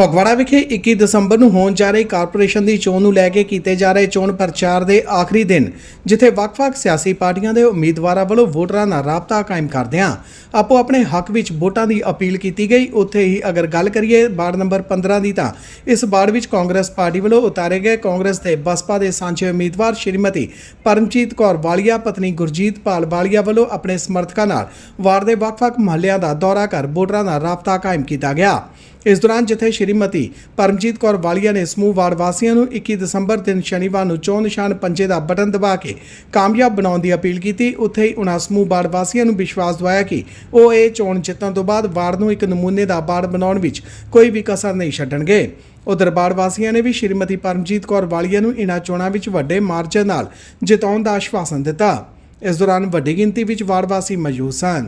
ਫਗਵਾੜਾ ਵਿਖੇ 21 ਦਸੰਬਰ ਨੂੰ ਹੋਣ ਜਾ ਰਹੀ ਕਾਰਪੋਰੇਸ਼ਨ ਦੀ ਚੋਣ ਨੂੰ ਲੈ ਕੇ ਕੀਤੇ ਜਾ ਰਹੇ ਚੋਣ ਪ੍ਰਚਾਰ ਦੇ ਆਖਰੀ ਦਿਨ, ਜਿੱਥੇ ਵੱਖ-ਵੱਖ ਸਿਆਸੀ ਪਾਰਟੀਆਂ ਦੇ ਉਮੀਦਵਾਰਾਂ ਵੱਲੋਂ ਵੋਟਰਾਂ ਨਾਲ ਰਾਬਤਾ ਕਾਇਮ ਕਰਦਿਆਂ ਆਪੋ ਆਪਣੇ ਹੱਕ ਵਿੱਚ ਵੋਟਾਂ ਦੀ ਅਪੀਲ ਕੀਤੀ ਗਈ। ਉੱਥੇ ਹੀ ਅਗਰ ਗੱਲ ਕਰੀਏ ਵਾਰਡ ਨੰਬਰ 15 ਦੀ ਤਾਂ ਇਸ ਵਾਰਡ ਵਿੱਚ ਕਾਂਗਰਸ ਪਾਰਟੀ ਵੱਲੋਂ ਉਤਾਰੇ ਗਏ ਕਾਂਗਰਸ ਤੇ ਬਸਪਾ ਦੇ ਸਾਂਝੇ ਉਮੀਦਵਾਰ ਸ਼੍ਰੀਮਤੀ ਪਰਮਜੀਤ ਕੌਰ ਵਾਲੀਆ, ਪਤਨੀ ਗੁਰਜੀਤ ਪਾਲ ਵਾਲੀਆ ਵੱਲੋਂ ਆਪਣੇ ਸਮਰਥਕਾਂ ਨਾਲ ਵਾਰਡ ਦੇ ਵੱਖ-ਵੱਖ ਮਹੱਲਿਆਂ ਦਾ ਦੌਰਾ ਕਰ ਵੋਟਰਾਂ ਨਾਲ ਰਾਬਤਾ ਕਾਇਮ ਕੀਤਾ ਗਿਆ। ਇਸ ਦੌਰਾਨ ਜਿੱਥੇ ਸ਼੍ਰੀਮਤੀ ਪਰਮਜੀਤ ਕੌਰ ਵਾਲੀਆ ਨੇ ਸਮੂਹ ਵਾਰਡ ਵਾਸੀਆਂ ਨੂੰ 21 ਦਸੰਬਰ ਦਿਨ ਸ਼ਨੀਵਾਰ ਨੂੰ ਚੋਣ ਨਿਸ਼ਾਨ ਪੰਜੇ ਦਾ ਬਟਨ ਦਬਾ ਕੇ ਕਾਮਯਾਬ ਬਣਾਉਣ ਦੀ ਅਪੀਲ ਕੀਤੀ, ਉੱਥੇ ਹੀ ਉਨ੍ਹਾਂ ਸਮੂਹ ਵਾਰਡ ਵਾਸੀਆਂ ਨੂੰ ਵਿਸ਼ਵਾਸ ਦਿਵਾਇਆ ਕਿ ਉਹ ਇਹ ਚੋਣ ਜਿੱਤਣ ਤੋਂ ਬਾਅਦ ਵਾਰਡ ਨੂੰ ਇੱਕ ਨਮੂਨੇ ਦਾ ਵਾਰਡ ਬਣਾਉਣ ਵਿੱਚ ਕੋਈ ਵੀ ਕਸਰ ਨਹੀਂ ਛੱਡਣਗੇ। ਉਧਰ ਵਾਰਡ ਵਾਸੀਆਂ ਨੇ ਵੀ ਸ਼੍ਰੀਮਤੀ ਪਰਮਜੀਤ ਕੌਰ ਵਾਲੀਆ ਨੂੰ ਇਨ੍ਹਾਂ ਚੋਣਾਂ ਵਿੱਚ ਵੱਡੇ ਮਾਰਜਨ ਨਾਲ ਜਿਤਾਉਣ ਦਾ ਆਸ਼ਵਾਸਨ ਦਿੱਤਾ। ਇਸ ਦੌਰਾਨ ਵੱਡੀ ਗਿਣਤੀ ਵਿੱਚ ਵਾਰਡ ਵਾਸੀ ਮੌਜੂਦ ਸਨ।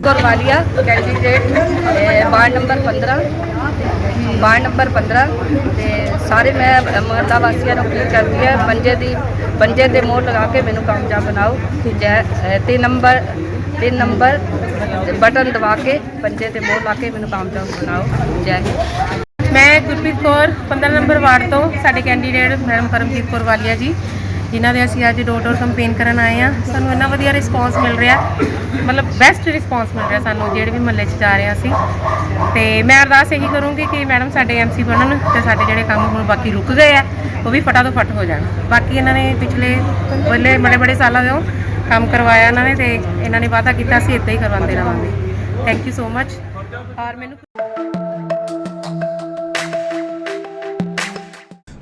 ਗੌਰਵਾਲੀਆ candidate uh, ward number 15 ward number 15 ਤੇ ਸਾਰੇ ਮੈਂ ਮਹੱਲਾ ਵਾਸੀਆਂ ਨੂੰ ਅਪੀਲ ਕਰਦੀ ਹਾਂ ਪੰਜੇ ਦੀ ਪੰਜੇ ਤੇ ਮੋਹਰ ਲਗਾ ਕੇ ਮੈਨੂੰ ਕਾਮਯਾਬ ਬਣਾਓ ਜੈ ਅਹ, ਤੇ ਨੰਬਰ ਤੇ ਨੰਬਰ ਬਟਨ ਦਬਾ ਕੇ ਪੰਜੇ ਤੇ ਮੋਹਰ ਲਾ ਕੇ ਮੈਨੂੰ ਕਾਮਯਾਬ ਬਣਾਓ ਜੈ ਹਿੰਦ। ਮੈਂ ਗੁਰਪ੍ਰੀਤ ਕੌਰ 15 ਨੰਬਰ ਵਾਰਡ ਤੋਂ ਸਾਡੇ ਕੈਂਡੀਡੇਟ ਮੈਡਮ ਪਰਮਜੀਤ ਕੌਰ ਵਾਲੀਆ ਜੀ ਜਿਨ੍ਹਾਂ ਦੇ ਅਸੀਂ ਅੱਜ ਡੋਰ ਡੋਰ ਕੰਪੇਨ ਕਰਨ ਆਏ ਆ ਸਾਨੂੰ ਇੰਨਾ ਵਧੀਆ ਰਿਸਪਾਂਸ ਮਿਲ ਰਿਹਾ। ਮਤਲਬ ਬੈਸਟ ਰਿਸਪਾਂਸ ਮਿਲ ਰਿਹਾ ਸਾਨੂੰ, ਜਿਹੜੇ ਵੀ ਮਹੱਲੇ 'ਚ ਜਾ ਰਹੇ ਹਾਂ ਅਸੀਂ। ਤੇ ਮੈਂ ਅਰਦਾਸ ਇਹੀ ਕਰੂੰਗੀ ਕਿ ਮੈਡਮ ਸਾਡੇ ਐਮਸੀ ਬਣਨ ਤੇ ਸਾਡੇ ਜਿਹੜੇ ਕੰਮ ਹੁਣ ਬਾਕੀ ਰੁਕ ਗਏ ਆ, ਉਹ ਵੀ ਫਟਾ ਤੋਂ ਫਟ ਹੋ ਜਾਣ। ਬਾਕੀ ਇਹਨਾਂ ਨੇ ਪਿਛਲੇ ਪਹਿਲੇ ਬੜੇ ਬੜੇ ਸਾਲਾਂ ਤੋਂ ਕੰਮ ਕਰਵਾਇਆ ਇਹਨਾਂ ਨੇ ਤੇ ਇਹਨਾਂ ਨੇ ਵਾਅਦਾ ਕੀਤਾ ਸੀ ਇਦਾਂ ਹੀ ਕਰਵਾਉਂਦੇ ਰਵਾਂਗੇ ਥੈਂਕ ਯੂ ਸੋ ਮੱਚ ਔਰ ਮੈਨੂੰ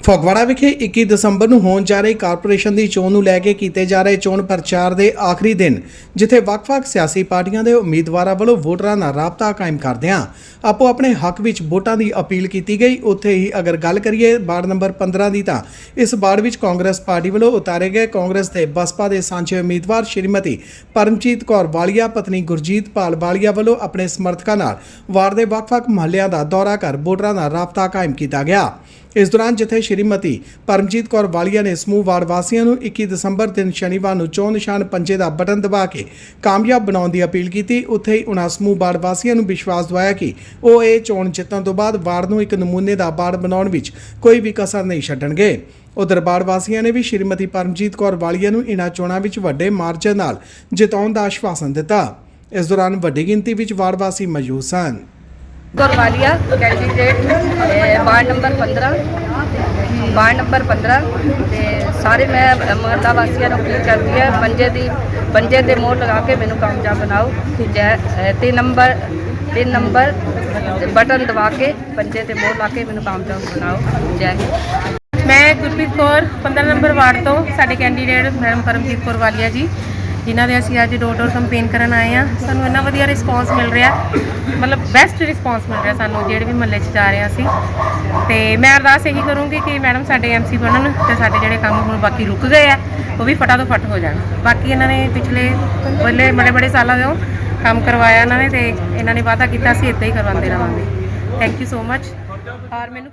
ਫਗਵਾੜਾ ਵਿਖੇ 21 ਦਸੰਬਰ ਨੂੰ ਹੋਣ ਜਾ ਰਹੀ ਕਾਰਪੋਰੇਸ਼ਨ ਦੀ ਚੋਣ ਨੂੰ ਲੈ ਕੇ ਕੀਤੇ ਜਾ ਰਹੇ ਚੋਣ ਪ੍ਰਚਾਰ ਦੇ ਆਖਰੀ ਦਿਨ, ਜਿੱਥੇ ਵੱਖ-ਵੱਖ ਸਿਆਸੀ ਪਾਰਟੀਆਂ ਦੇ ਉਮੀਦਵਾਰਾਂ ਵੱਲੋਂ ਵੋਟਰਾਂ ਨਾਲ ਰਾਬਤਾ ਕਾਇਮ ਕਰਦਿਆਂ ਆਪੋ ਆਪਣੇ ਹੱਕ ਵਿੱਚ ਵੋਟਾਂ ਦੀ ਅਪੀਲ ਕੀਤੀ ਗਈ। ਉੱਥੇ ਹੀ ਅਗਰ ਗੱਲ ਕਰੀਏ ਵਾਰਡ ਨੰਬਰ 15 ਦੀ ਤਾਂ ਇਸ ਵਾਰਡ ਵਿੱਚ ਕਾਂਗਰਸ ਪਾਰਟੀ ਵੱਲੋਂ ਉਤਾਰੇ ਗਏ ਕਾਂਗਰਸ ਤੇ ਬਸਪਾ ਦੇ ਸਾਂਝੇ ਉਮੀਦਵਾਰ ਸ਼੍ਰੀਮਤੀ ਪਰਮਜੀਤ ਕੌਰ ਵਾਲੀਆ, ਪਤਨੀ ਗੁਰਜੀਤ ਪਾਲ ਵਾਲੀਆ ਵੱਲੋਂ ਆਪਣੇ ਸਮਰਥਕਾਂ ਨਾਲ ਵਾਰਡ ਦੇ ਵੱਖ-ਵੱਖ ਮਹੱਲਿਆਂ ਦਾ ਦੌਰਾ ਕਰ ਵੋਟਰਾਂ ਨਾਲ ਰਾਬਤਾ ਕਾਇਮ ਕੀਤਾ ਗਿਆ। ਇਸ ਦੌਰਾਨ ਜਿੱਥੇ ਸ਼੍ਰੀਮਤੀ ਪਰਮਜੀਤ ਕੌਰ ਵਾਲੀਆ ਨੇ ਸਮੂਹ ਵਾਰਡ ਵਾਸੀਆਂ ਨੂੰ 21 ਦਸੰਬਰ ਦਿਨ ਸ਼ਨੀਵਾਰ ਨੂੰ ਚੋਣ ਨਿਸ਼ਾਨ ਪੰਜੇ ਦਾ ਬਟਨ ਦਬਾ ਕੇ ਕਾਮਯਾਬ ਬਣਾਉਣ ਦੀ ਅਪੀਲ ਕੀਤੀ, ਉੱਥੇ ਹੀ ਉਨ੍ਹਾਂ ਸਮੂਹ ਵਾਰਡ ਵਾਸੀਆਂ ਨੂੰ ਵਿਸ਼ਵਾਸ ਦਿਵਾਇਆ ਕਿ ਉਹ ਇਹ ਚੋਣ ਜਿੱਤਣ ਤੋਂ ਬਾਅਦ ਵਾਰਡ ਨੂੰ ਇੱਕ ਨਮੂਨੇ ਦਾ ਵਾਰਡ ਬਣਾਉਣ ਵਿੱਚ ਕੋਈ ਵੀ ਕਸਰ ਨਹੀਂ ਛੱਡਣਗੇ। ਉਧਰ ਵਾਰਡ ਵਾਸੀਆਂ ਨੇ ਵੀ ਸ਼੍ਰੀਮਤੀ ਪਰਮਜੀਤ ਕੌਰ ਵਾਲੀਆ ਨੂੰ ਇਨ੍ਹਾਂ ਚੋਣਾਂ ਵਿੱਚ ਵੱਡੇ ਮਾਰਜਨ ਨਾਲ ਜਿਤਾਉਣ ਦਾ ਆਸ਼ਵਾਸਨ ਦਿੱਤਾ। ਇਸ ਦੌਰਾਨ ਵੱਡੀ ਗਿਣਤੀ ਵਿੱਚ ਵਾਰਡ ਵਾਸੀ ਮੌਜੂਦ ਸਨ। ਗੌਰਵਾਲੀਆ candidate uh, ward number 15 ward number 15 ਤੇ ਸਾਰੇ ਮੈਂ ਮਹੱਲਾ ਵਾਸੀਆਂ ਨੂੰ ਅਪੀਲ ਕਰਦੀ ਹਾਂ ਪੰਜੇ ਦੀ ਪੰਜੇ ਦੇ ਮੋਹਰ ਲਗਾ ਕੇ ਮੈਨੂੰ ਕਾਮਯਾਬ ਬਣਾਓ ਜੈ ਅਹ, ਤੇ ਨੰਬਰ ਤੇ ਨੰਬਰ ਬਟਨ ਦਬਾ ਕੇ ਪੰਜੇ ਤੇ ਮੋਹਰ ਲਾ ਕੇ ਮੈਨੂੰ ਕਾਮਯਾਬ ਬਣਾਓ ਜੈ ਹਿੰਦ। ਮੈਂ ਗੁਰਪ੍ਰੀਤ ਕੌਰ 15 ਨੰਬਰ ਵਾਰਡ ਤੋਂ ਸਾਡੇ ਕੈਂਡੀਡੇਟ ਮੈਡਮ ਪਰਮਜੀਤ ਕੌਰ ਵਾਲੀਆ ਜੀ। ਜਿਨ੍ਹਾਂ ਦੇ ਅਸੀਂ ਅੱਜ ਡੋਰ ਡੋਰ ਕੰਪੇਨ ਕਰਨ ਆਏ ਆ ਸਾਨੂੰ ਇੰਨਾ ਵਧੀਆ ਰਿਸਪਾਂਸ ਮਿਲ ਰਿਹਾ, ਮਤਲਬ ਬੈਸਟ ਰਿਸਪਾਂਸ ਮਿਲ ਰਿਹਾ ਸਾਨੂੰ ਜਿਹੜੇ ਵੀ ਮਹੱਲੇ 'ਚ ਜਾ ਰਹੇ ਹਾਂ ਅਸੀਂ। ਤੇ ਮੈਂ ਅਰਦਾਸ ਇਹੀ ਕਰੂੰਗੀ ਕਿ ਮੈਡਮ ਸਾਡੇ ਐਮਸੀ ਬਣਨ ਤੇ ਸਾਡੇ ਜਿਹੜੇ ਕੰਮ ਹੁਣ ਬਾਕੀ ਰੁਕ ਗਏ ਆ, ਉਹ ਵੀ ਫਟਾ ਤੋਂ ਫਟ ਹੋ ਜਾਣ। ਬਾਕੀ ਇਹਨਾਂ ਨੇ ਪਿਛਲੇ ਪਹਿਲੇ ਬੜੇ ਬੜੇ ਸਾਲਾਂ ਤੋਂ ਕੰਮ ਕਰਵਾਇਆ ਇਹਨਾਂ ਨੇ ਤੇ ਇਹਨਾਂ ਨੇ ਵਾਅਦਾ ਕੀਤਾ ਸੀ ਇਦਾਂ ਹੀ ਕਰਵਾਉਂਦੇ ਰਵਾਂਗੇ ਥੈਂਕ ਯੂ ਸੋ ਮਚ ਔਰ ਮੈਨੂੰ